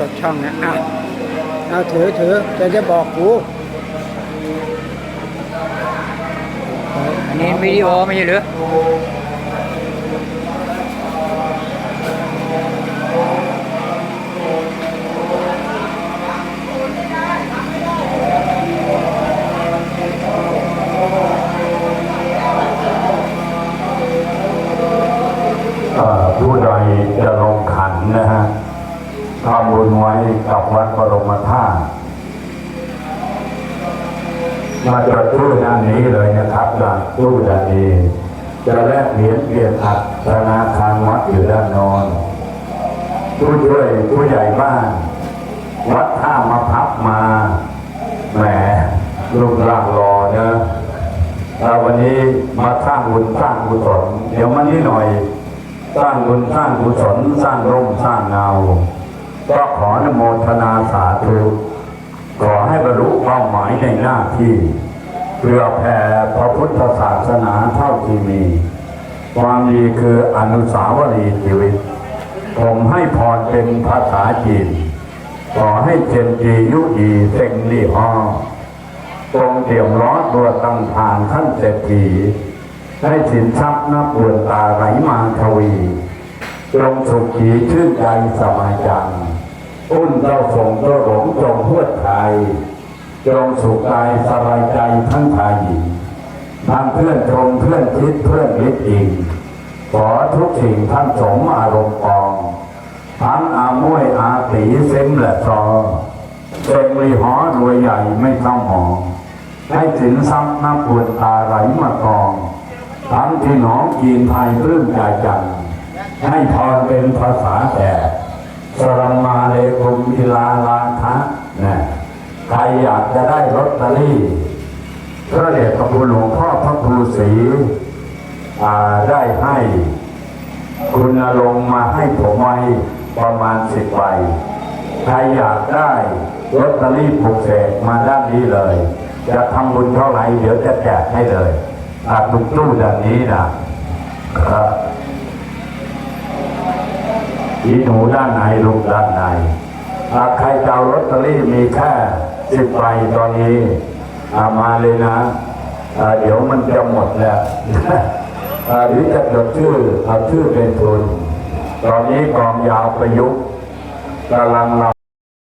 กดช่องนะอ้าวเอาถือถือจะจะบอกกูอันนี้วิดีโอไม่ใช่หรือเอ่อผู้ใดจะลงขันนะฮะ ทำบุญไว้กับวัดบรมธาตุมาจดชื่อด้านนี้เลยนะครับจากตู้ด้านนี้ จะแลกเหรียญเปลี่ยนอัดธนาคารวัดอยู่ด้านนอนผู้ช่วยผู้ใหญ่บ้าน วัดท่ามาพับมาแหมรูปร่างรอเนอะเราวันนี้มาสร้างบุญสร้างกุศลเดี๋ยวมานี้หน่อย สร้างบุญสร้างกุศลสร้างร่มสร้างเงา ก็ขออนโมทนาสาธุขอให้บรรลุเป้าหมายในหน้าที่เพื่อแผ่พระพุทธศาสนาเท่าที่มี ความดีคืออนุสาวรีย์ชีวิต ผมให้พรเป็นภาษาจีน ขอให้เจนจียุดีเซ็งลี่ฮอตรงเตี่ยมร้อนตัวตั้งทางท่านเศรษฐีให้สินทรัพย์นับเบือนตาไหลมาทวี จงสุขีชื่นใจสบายจังอุ้นเจ้าสงเจ้าหลงจงพวดไทย จงสุขกายสบายใจทั้งชายหญิงทางเพื่อนชมเพื่อนคิดเพื่อนลิดอิงขอทุกสิ่งท่านสมอารมณ์ปองทั้งอามวยอาตีเซ็มและซอเซ็งรีหอรวยใหญ่ไม่ต้องหอง ให้สินทรัพย์นับบุญตาไหลมากอง ทั้งที่หนองกีนไทยปลื้มใจจัง ให้พรเป็นภาษาแต่สรมมาเลกุมอิลาลาคะนะใครอยากจะได้ลอตเตอรี่พระเดชพระคุณหลวงพ่อพระครูศรีได้ให้คุณนรงมาให้ผมไว้ประมาณสิบใบใครอยากได้ลอตเตอรี่ปลุกเสกมาด้านนี้เลย จะทำบุญเท่าไหร่เดี๋ยวจะแจกให้เลยอาทุกตู้ด้านนี้นะ อีหนูด้านในลูกด้านในอาใครจะเอาลอตเตอรี่มีแค่สิบใบตอนนี้เอามาเลยนะ เดี๋ยวมันจะหมดแล้วหรือจะจดชื่อเอาชื่อเป็นทุน ตอนนี้กองยาวประยุกต์กำลังเรา